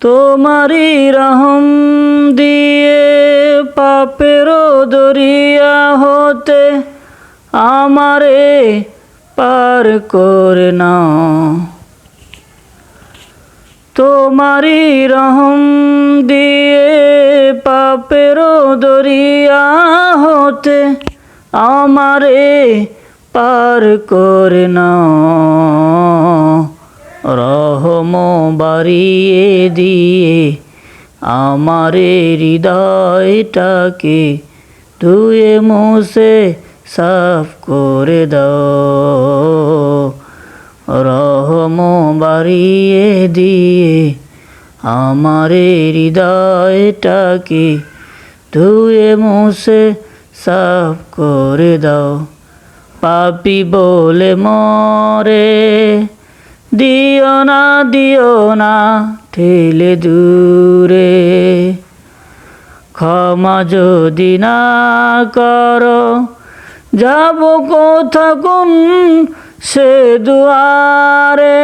তোমারই রহম দিয়ে পাপেরও দরিয়া হতে আমারে পার করে নাও। তোমারই রহম দিয়ে পাপেরও দরিয়া হতে আমারে পার করে নাও। রহম বাড়িয়ে দিয়ে আমারে হৃদয়টাকে ধুয়ে মুছে সাফ করে দাও। রহম বাড়িয়ে দিয়ে আমারে হৃদয়টাকে ধুয়ে মুছে সাফ করে দাও। পাপি বলে মরে দিও না দিও না, ঠেলে দূরে। ক্ষমা যদি না করো, যাব কোথা কোন সে দুয়ারে।